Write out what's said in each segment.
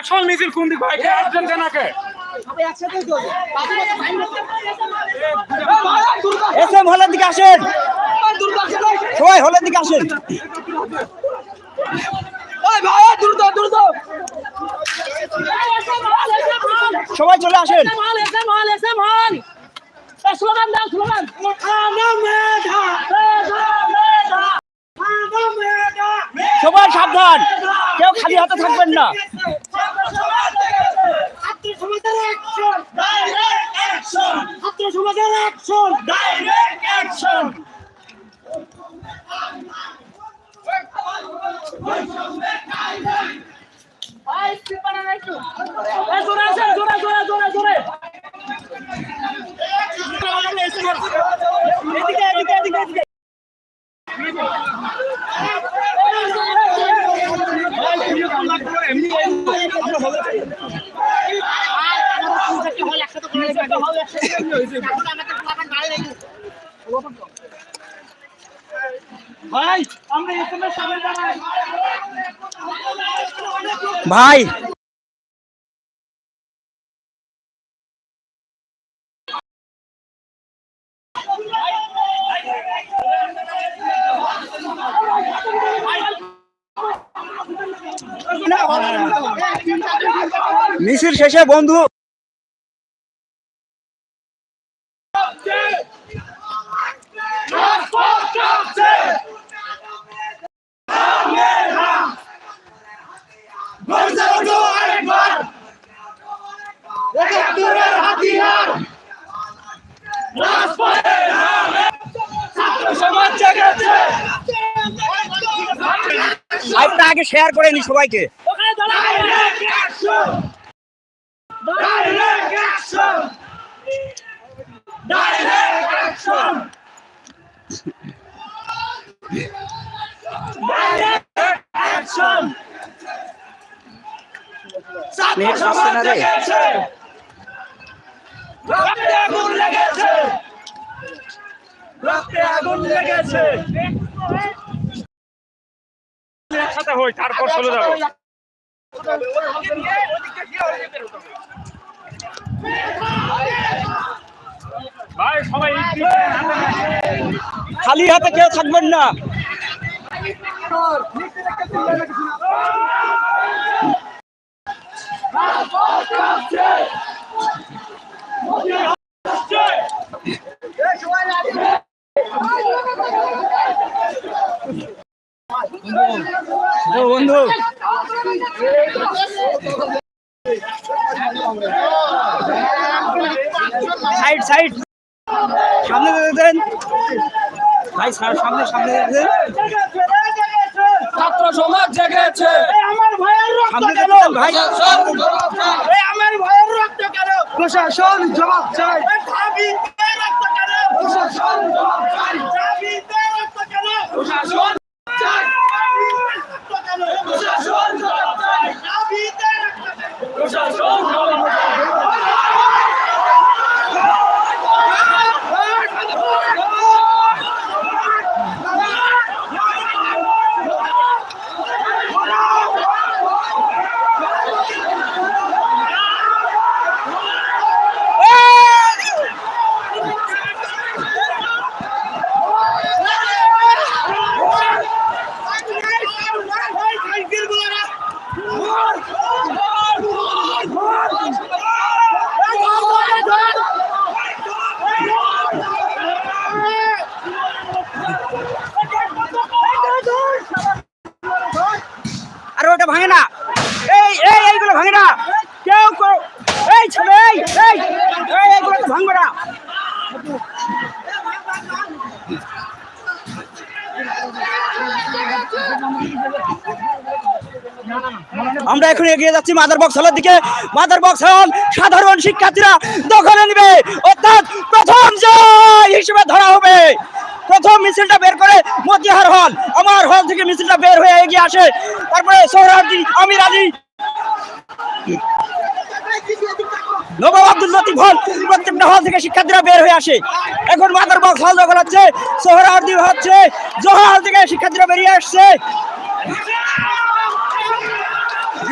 আসল মিছিল কোন দিকে? হয় আর্জেন্টিনাকে এস এম হলের দিকে আসেন। সবাই হলের দিকে আসেন। সবাই চলে আসেন। স্লোগান দাও স্লোগান। সবাই সাবধান। কেউ খালি হাতে থাকবেন না। জোরে ভাই। মিছিল শেষে বন্ধু করে সবাইকে। ওখানে দাঁড়াও। নেট আসছে না রে একসাথে হই তারপর চলে যাব ভাই সবাই। খালি হাতে কেউ থাকবেন না ও বন্ধু। Side side. সামনে দেন ভাই স্যার সামনে সামনে দেন ছাত্র সমাজ জেগেছে। আমার ভাইয়ের রক্ত সামনে কেন? ভাই। আমার ভাইয়ের রক্ত কেন? প্রশাসন জবাব চাই। প্রশাসন জবাব চাই। দাবিতে রক্ত কেন প্রশাসন চাই। রক্ত কেন প্রশাসন জবাব চাই। দাবিতে রক্ত কেন প্রশাসন জবাব চাই। আর ওটা ভাঙে না এই এই এইগুলো ভাঙে না কেউ কেউ- এই ছেলে এই এই এই এইগুলো তো ভাঙবে না আমরা এখন এগিয়ে যাচ্ছি মাদার বক্স হলের দিকে। মাদার বক্স হল সাধারণ শিক্ষার্থীরা দখলে নেবে। অর্থাৎ প্রথম জয় হিসেবে ধরা হবে। প্রথম মিছিলটা বের করে মতিহার হল আমার হল থেকে মিছিলটা বের হয়ে এগিয়ে আসে। তারপরে সোহরার্দি আমির আলী শিক্ষার্থীরা বেরিয়ে আসছে।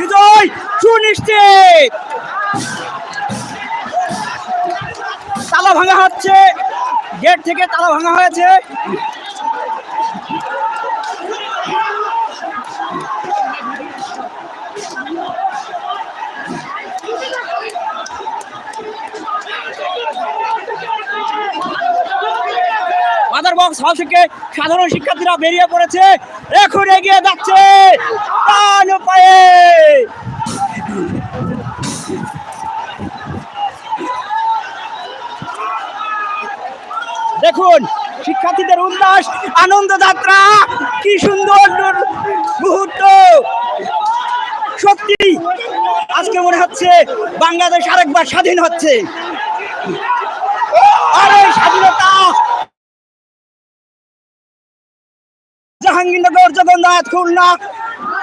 বিজয় সুনিশ্চিত। তালা ভাঙা হচ্ছে। গেট থেকে তালা ভাঙা হয়েছে। মাদার বক্স হল থেকে সাধারণ শিক্ষার্থীরা বেরিয়ে পড়েছে। এখন এগিয়ে যাচ্ছে প্রাণ পায়ে দেখুন, শিক্ষার্থীদের উল্লাস, আনন্দ যাত্রা, কি সুন্দর মুহূর্ত। সত্যি, আজকে মনে হচ্ছে বাংলাদেশ আরেকবার স্বাধীন হচ্ছে আর এই স্বাধীনতা জগন্নাথ খুলনা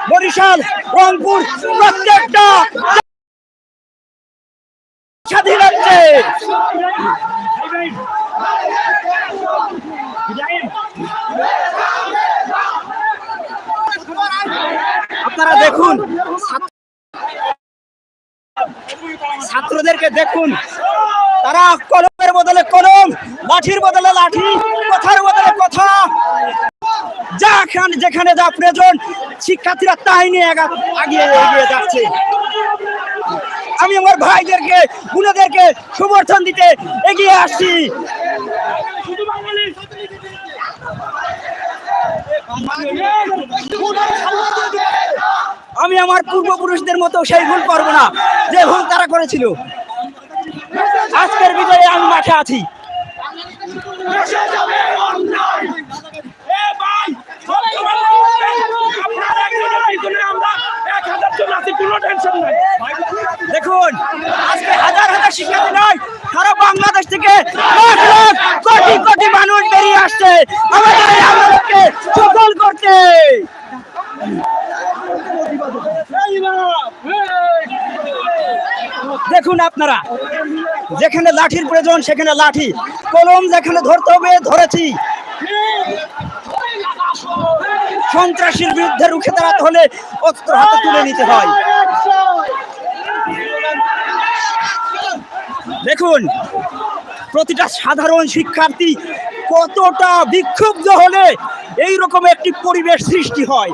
বরিশাল, রংপুর, প্রত্যেকটা স্বাধীন আপনারা দেখুন, ছাত্রদেরকে দেখুন। তারা কলমের বদলে কলম লাঠির বদলে লাঠি, কথার বদলে কথা। যেখানে যেখানে যা প্রয়োজন, শিক্ষার্থীরা তাই নিয়ে আগা- আগিয়ে এগিয়ে যাচ্ছে। আমি আমার ভাইদেরকে, বোনদেরকে সমর্থন দিতে এগিয়ে আসছি। আমি আমার পূর্বপুরুষদের মতো সেই ভুল করব না, যে ভুল তারা করেছিল। আজকের বিজয়ে আমি মাঠে আছি দেশে যাবে অন্যায় এ ভাই, আপনারা আমরা এক হাজার জন আছি, কোনো টেনশন নাই। দেখুন আজকে হাজার হাজার শিক্ষার্থী নয় সারা বাংলাদেশ থেকে কোটি কোটি মানুষ বেরিয়ে আসছে। আমাদের এই আন্দোলনকে সফল করতে। দেখুন আপনারা যেখানে লাঠির প্রয়োজন সেখানে লাঠি। কলম যেখানে ধরতে হবে ধরেছি। সন্ত্রাসীর বিরুদ্ধে রুখে দাঁড়াতে হলে অস্ত্র হাতে তুলে নিতে হয়। দেখুন, প্রতিটা সাধারণ শিক্ষার্থী কতটা বিক্ষুব্ধ হলে এই রকম একটি পরিবেশ সৃষ্টি হয়।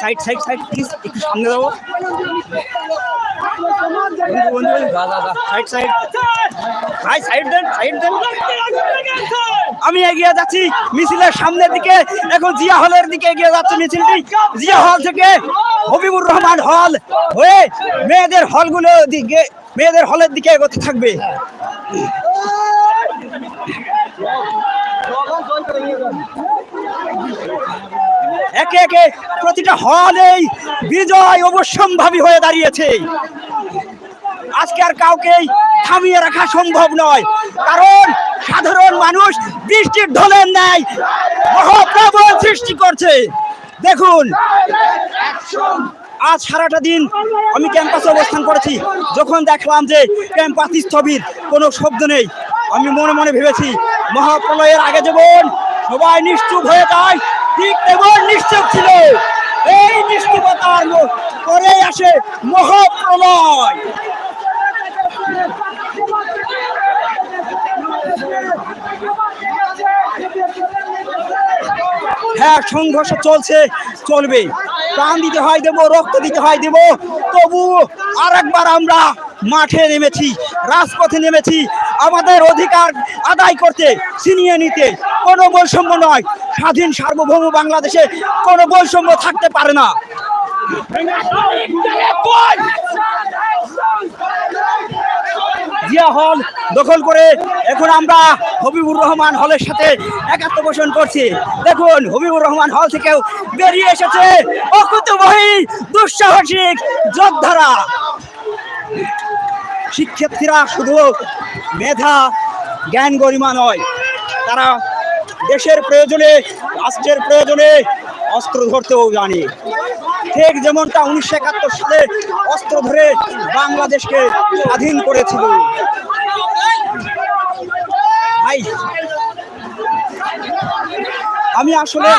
সাইড সাইড সাইড প্লিজ একটু সামনে যাব সাইড সাইড ভাই সাইড দেন সাইড দেন। আমি এগিয়ে যাচ্ছি, মিছিলের সামনের দিকে, এখন জিয়া হলের দিকে এগিয়ে যাচ্ছে মিছিলটি। জিয়া হল থেকে হবিবুর রহমান হল হয়ে মেয়েদের হলগুলো দিকে, মেয়েদের হলের দিকে এগোতে থাকবে। একে একে প্রতিটা হলেই বিজয় অবশ্যম্ভাবী হয়ে দাঁড়িয়েছে। আজকে আর কাউকেই থামিয়ে রাখা সম্ভব নয়। কারণ সাধারণ মানুষ বৃষ্টির ঢলের ন্যায় মহাপ্রবল সৃষ্টি করছে। দেখুন, আজ সারাটা দিন আমি ক্যাম্পাসে অবস্থান করেছি। যখন দেখলাম যে ক্যাম্পাস স্থবির, কোনো শব্দ নেই। আমি মনে মনে ভেবেছি, মহাপ্রলয়ের আগে যেমন সবাই নিশ্চুপ হয়ে যায়, ঠিক তেমন নিশ্চুপ ছিল। এই নিশ্চুপতার পরেই আসে মহাপ্রলয়। হ্যাঁ সংঘর্ষ চলছে, চলবে। প্রাণ দিতে হয় দেবো, রক্ত দিতে হয় দেবো। তবু আর একবার আমরা মাঠে নেমেছি, রাজপথে নেমেছি। আমাদের অধিকার আদায় করতে, ছিনিয়ে নিতে কোনো বৈষম্য নয়। স্বাধীন, সার্বভৌম বাংলাদেশে কোনো বৈষম্য থাকতে পারে না। জিয়া হল দখল করে। এখন আমরা হবিবুর রহমান হলের সাথে একাত্ম পোষণ করছি। দেখুন, হবিবুর রহমান হল থেকেও বেরিয়ে এসেছে। অকুতবহী দুঃসাহসিক যোদ্ধারা। শিক্ষার্থীরা শুধু মেধা, জ্ঞান গরিমা নয়, তারা দেশের প্রয়োজনে, রাষ্ট্রের প্রয়োজনে অস্ত্র ধরতেও জানি। ঠিক যেমনটা উনিশশো একাত্তর সালে অস্ত্র ধরে বাংলাদেশকে স্বাধীন করেছিল। আমি আসলে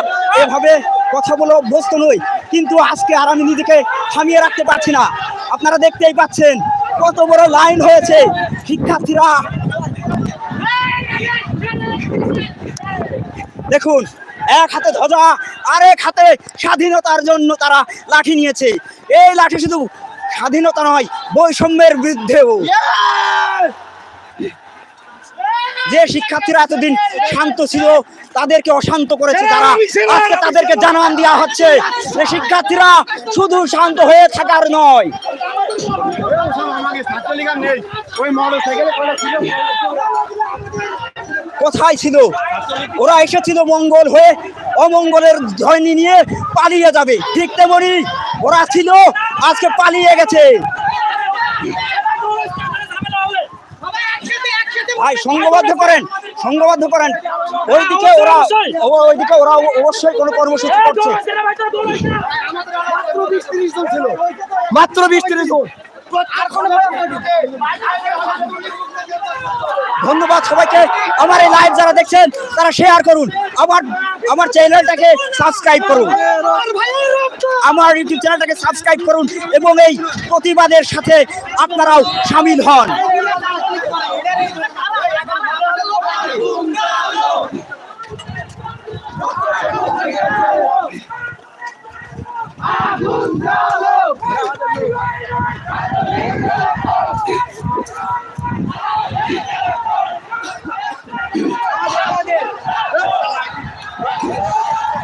এভাবে কথা বলে অভ্যস্ত নই, কিন্তু আজকে আর আমি নিজেকে থামিয়ে রাখতে পারছি না। আপনারা দেখতেই পাচ্ছেন কত বড় লাইন হয়েছে। শিক্ষার্থীরা, দেখুন এক হাতে ধ্বজা আর এক হাতে স্বাধীনতার জন্য তারা লাঠি নিয়েছে। এই লাঠি শুধু স্বাধীনতা নয়, বৈষম্যের বিরুদ্ধেও। যে শিক্ষার্থীরা এতদিন শান্ত ছিল, তাদেরকে অশান্ত করেছে তারা। আজকে তাদেরকে জানান দেওয়া হচ্ছে, যে শিক্ষার্থীরা শুধু শান্ত হয়ে থাকার নয়। কোথায় ছিল? ওরা এসেছিল মঙ্গল হয়ে অমঙ্গলের ধয়নি নিয়ে পালিয়ে যাবে। ঠিক তেমনি ওরা ছিল আজকে পালিয়ে গেছে। ভাই সংঘবদ্ধ করেন সংঘবদ্ধ করেন। ওইদিকে ওরা ওইদিকে ওরা অবশ্যই কোনো কর্মসূচি করছে। মাত্র বিশ তিরিশ জন। ধন্যবাদ সবাইকে। আমার এই লাইভ যারা দেখছেন, তারা শেয়ার করুন। আমার আমার চ্যানেলটাকে সাবস্ক্রাইব করুন। আমার ইউটিউব চ্যানেলটাকে সাবস্ক্রাইব করুন এবং এই প্রতিবাদের সাথে আপনারাও সামিল হন।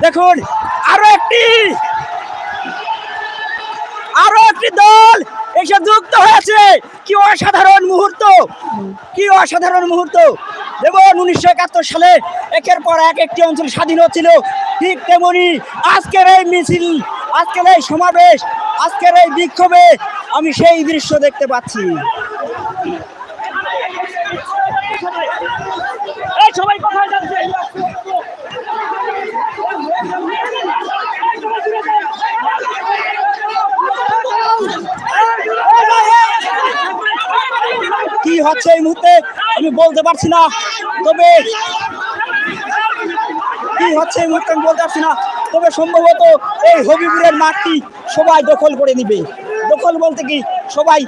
দেখুন, আরও একটি। আরও একটি দল এসে যুক্ত হয়েছে। কি অসাধারণ মুহূর্ত, কি অসাধারণ মুহূর্ত। দেখুন, উনিশশো একাত্তর সালে একের পর এক একটি অঞ্চল স্বাধীন হচ্ছিল। ঠিক তেমনি আজকের এই মিছিল আজকের এই সমাবেশ আজকের এই বিক্ষোভে আমি সেই দৃশ্য দেখতে পাচ্ছি। সবাই কোথায় যাচ্ছে? কি হচ্ছে এই মুহূর্তে? আমি বলতে পারছি না তবে কি হচ্ছে এই মুহূর্তে আমি বলতে পারছি না। তবে সম্ভবত এই হবিপুরের মাঠটি সবাই দখল করে নিবে। দখল বলতে কি? সবাই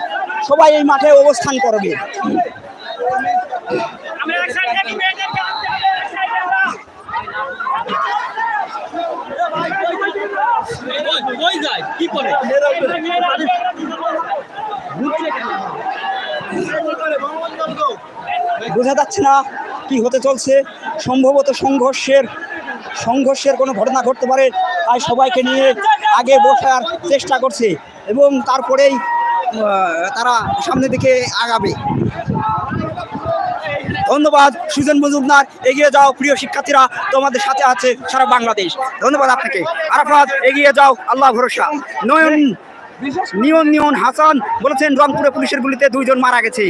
সবাই এই মাঠে অবস্থান করবে। বোঝা যাচ্ছে না কি হতে চলছে। সম্ভবত সংঘর্ষের সংঘর্ষের কোনো ঘটনা ঘটতে পারে, তাই সবাইকে নিয়ে আগে বসার চেষ্টা করছে এবং তারপরেই তারা সামনের দিকে আগাবে। ধন্যবাদ, সুজন মজুমদার, এগিয়ে যাও প্রিয় শিক্ষার্থীরা, তোমাদের সাথে আছে সারা বাংলাদেশ। ধন্যবাদ আপনাকে। আরাফাত, এগিয়ে যাও, আল্লাহ ভরসা। নয়ন, নিয়ন নিয়ন হাসান বলেছেন, রংপুরে পুলিশের গুলিতে দুইজন মারা গেছে।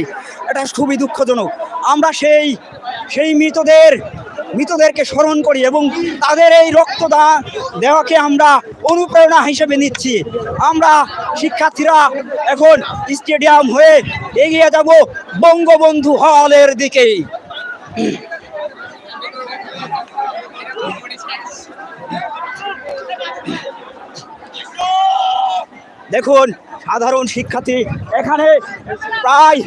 এটা খুবই দুঃখজনক। আমরা সেই সেই মৃতদের মৃতদেরকে স্মরণ করি এবং তাদের এই রক্তদান দেওয়াকে আমরা অনুপ্রেরণা হিসেবে নিচ্ছি। আমরা শিক্ষার্থীরা এখন স্টেডিয়াম হয়ে এগিয়ে যাব বঙ্গবন্ধু হলের দিকে দেখুন, সাধারণ শিক্ষার্থী এখানে প্রায়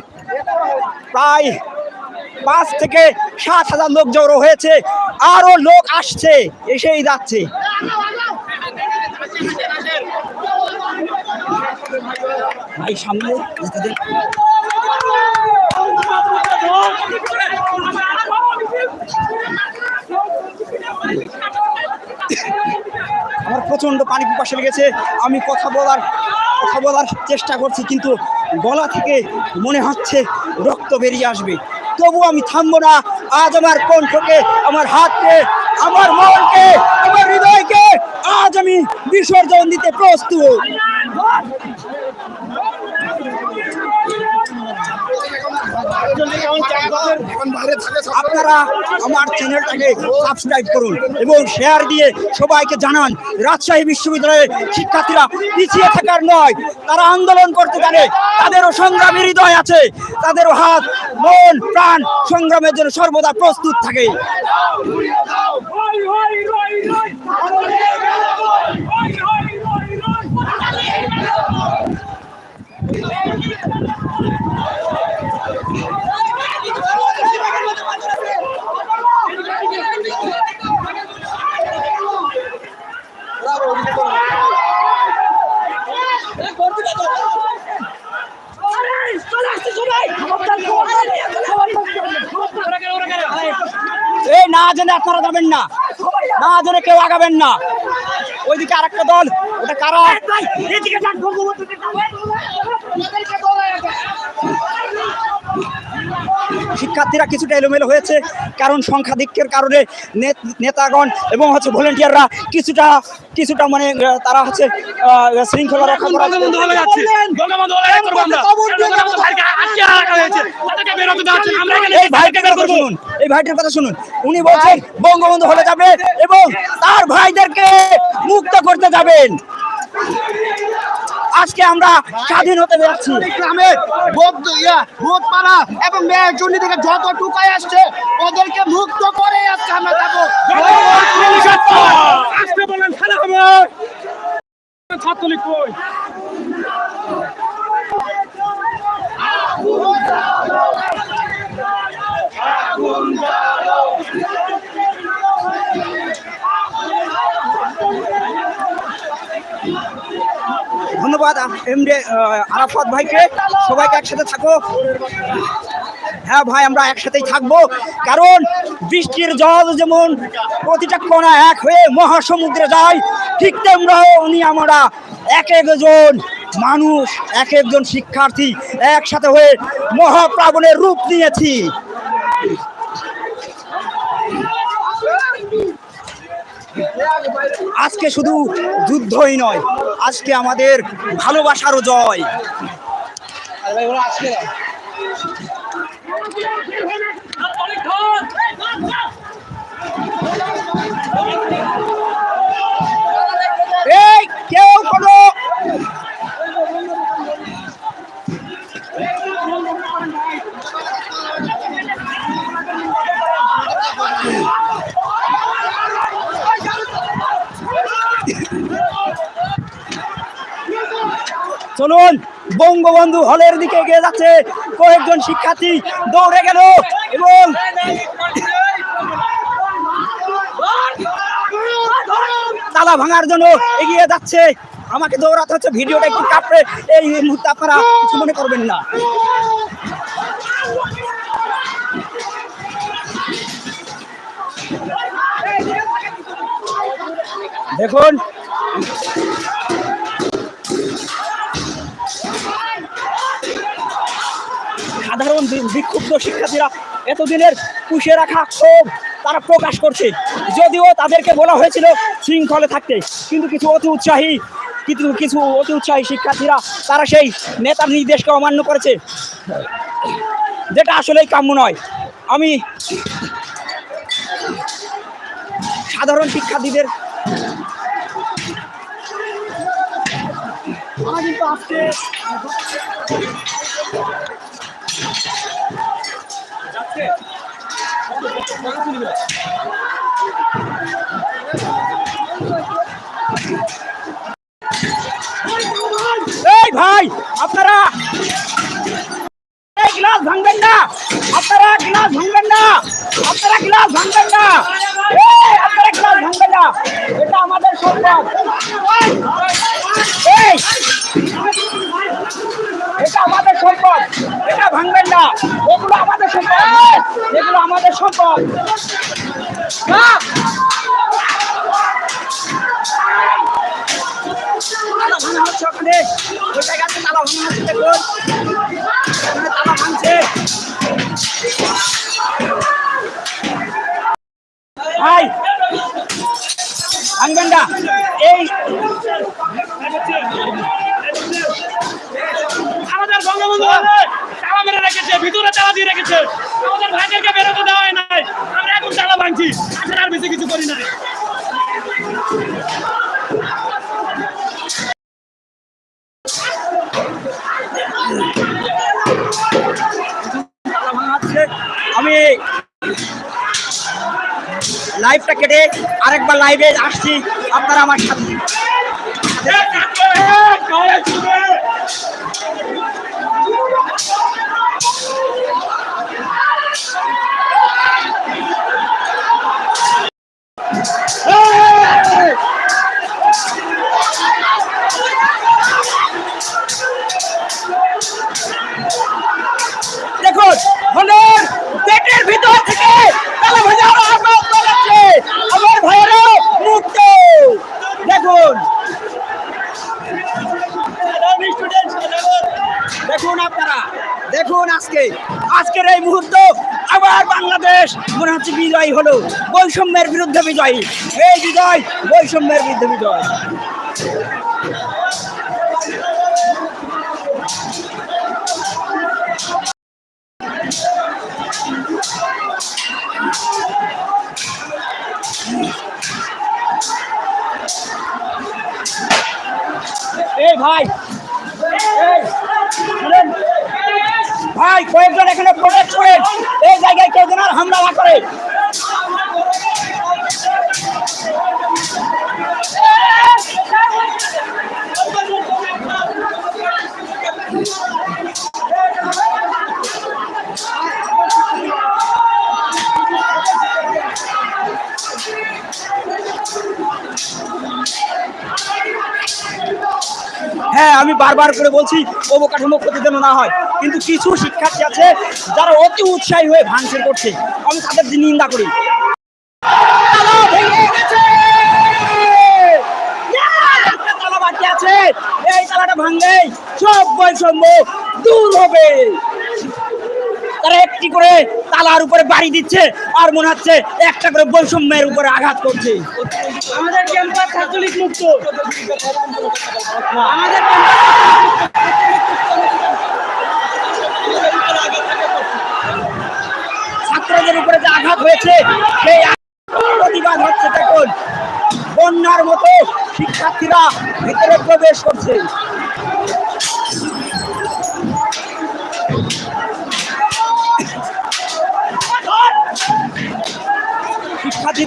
প্রায় পাঁচ থেকে সাত হাজার লোক জড়ো হয়েছে আরও লোক আসছে এসেই যাচ্ছে। ভাই সামনে আমার প্রচণ্ড পানি পিপাসা লেগেছে আমি কথা বলার কথা বলার চেষ্টা করছি কিন্তু গলা থেকে মনে হচ্ছে রক্ত বেরিয়ে আসবে। তবু আমি থামবো না। আজ আমার কণ্ঠকে, আমার হাতকে, আমার মনকে, আমার হৃদয়কে আজ আমি বিসর্জন দিতে প্রস্তুত। আপনারা আমার চ্যানেলটাকে সাবস্ক্রাইব করুন এবং শেয়ার দিয়ে সবাইকে জানান রাজশাহী বিশ্ববিদ্যালয়ের শিক্ষার্থীরা পিছিয়ে থাকার নয় তারা আন্দোলন করতে জানে তাদেরও সংগ্রামের হৃদয় আছে তাদেরও হাত মন প্রাণ সংগ্রামের জন্য সর্বদা প্রস্তুত থাকে ওই ওই ওই ওই এই না জেনে আপনারা যাবেন না। না জেনে কেউ আগাবেন না। ওইদিকে আরেকটা দল ওটা কারা? শিক্ষার্থীরা কিছুটা এলোমেলো হয়েছে কারণ সংখ্যাধিক্যের কারণে নেতাগণ এবং হচ্ছে ভলেন্টিয়াররা কিছুটা কিছুটা মানে তারা হচ্ছে শৃঙ্খলা রক্ষা করা ভাইকে এই ভাইটার কথা শুনুন। উনি বলছেন বঙ্গবন্ধু হলে যাবে এবং তার ভাইদেরকে মুক্ত করতে যাবেন। আজকে আমরা স্বাধীন হতে বেরোচ্ছি গ্রামের বৌদ্ধ ইয়া ভূত পাড়া এবং মেয়ের জন্য থেকে যত টুকাই আসছে ওদেরকে মুক্ত করে আজকে আমরা যাব। আসতে বলেন খেলা হবে। ছাত্রলীগ কই? ধন্যবাদ এমডি আরাফাত ভাইকে। সবাইকে একসাথে থাকো। হ্যাঁ ভাই, আমরা একসাথেই থাকব। কারণ বৃষ্টির জল যেমন প্রতিটা কোণা এক হয়ে মহাসমুদ্রে যায়, ঠিক তেমরাও উনি আমরা এক একজন মানুষ, এক একজন শিক্ষার্থী একসাথে হয়ে মহাপ্লাবনের রূপ নিয়েছি। আজকে শুধু যুদ্ধই নয় আজকে আমাদের ভালোবাসারও জয়। কেউ কোনো চলুন, বঙ্গবন্ধু হলের দিকে এগিয়ে যাচ্ছে। কয়েকজন শিক্ষার্থী দৌড়ে গেল এবং তালা ভাঙার জন্য এগিয়ে যাচ্ছে। আমাকে দৌড়াতে হচ্ছে, ভিডিওটা একটু কাপড়ে। এই মুহূর্তে আপনারা কিছু মনে করবেন না। দেখুন বিক্ষুব্ধ শিক্ষার্থীরা এতদিনের পুষে রাখা ক্ষোভ তারা প্রকাশ করছে। যদিও তাদেরকে বলা হয়েছিল শৃঙ্খলে থাকতে, কিন্তু কিছু অতি উৎসাহী কিন্তু কিছু অতি উৎসাহী শিক্ষার্থীরা তারা সেই নেতার নির্দেশকে অমান্য করেছে। যেটা আসলেই কাম্য নয়। আমি সাধারণ শিক্ষার্থীদের কিন্তু আজকে এই ভাই আপনারা এই গ্লাস ভাঙবেন না আপনারা গ্লাস ভাঙবেন না আপনারা গ্লাস ভাঙবেন না এই আপনারা গ্লাস ভাঙবেন না এটা আমাদের সম্পদ এই এটা আমাদের সম্পদ। এটা ভাঙবেন না। এগুলো আমাদের সম্পদ। এগুলো আমাদের সম্পদ। ভাঙা হচ্ছে ওখানে। ওই জায়গাতে তালা ভাঙা হচ্ছে দেখুন। তালা ভাঙবেন না। এই বঙ্গবন্ধু তালা মেরে রেখেছে ভিতরে তালা দিয়ে রেখেছে আমাদের ভাইদেরকে বেরোতে দেওয়া হয় নাই আমরা এখন তালা ভাঙছি তাছাড়া আর বেশি কিছু করি নাই আমি লাইভটা কেটে আরেকবার লাইভে আসছি আপনারা আমার সাথে বিজয় হলো বৈষম্যের বিরুদ্ধে বিজয়। এই বিজয়, বৈষম্যের বিরুদ্ধে বিজয়। ভাই ভাই, কয়েকজন এখানে প্রোটেক্ট করেন। এই জায়গায় কেউ যেন হামলা না করে। বারবার করে বলছি, অবকাঠামো ক্ষতি যেন না হয়। কিন্তু কিছু শিক্ষার্থী আছে যারা অতি উৎসাহী হয়ে ভাঙচুর করছে। আমি তাদের নিন্দা করি। এই তালাটা ভাঙলেই সব বৈষম্য দূর হবে। করে তালার উপরে বাড়ি দিচ্ছে আর মনে হচ্ছে একটা করে বৈষম্যের উপরে আঘাত করছে। আমাদের ক্যাম্পাস ছাত্রলীগ মুক্ত। আমাদের ছাত্রদের উপরে যে আঘাত হয়েছে সেই প্রতিবাদ হচ্ছে তখন। বন্যার মতো শিক্ষার্থীরা ভিতরে প্রবেশ করছে।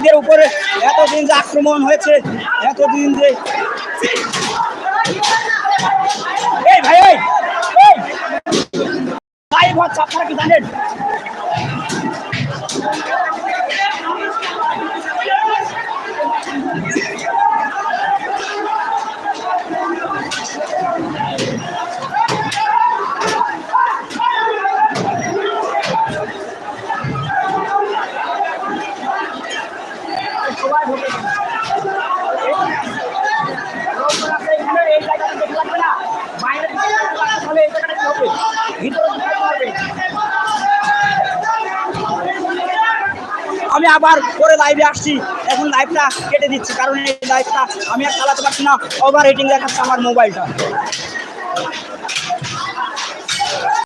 শিক্ষার্থীদের উপরে এতদিন যে আক্রমণ হয়েছে এতদিন যে ভাই জানেন সবাই ভোটে দিন। লোকজন আছে এখানে, এই জায়গাটা দেখে লাগবে না। বাইরে থেকে লোকজন আসতে হলে এই জায়গাটা কি হবে? ভিতরে ঢুকতে হবে। আমি আবার পরে লাইভে আসছি। এখন লাইভটা কেটে দিচ্ছি, কারণ এই লাইভটা আমি আর চালাতে পারছি না। ওভার হিটিং দেখাচ্ছে আমার মোবাইলটা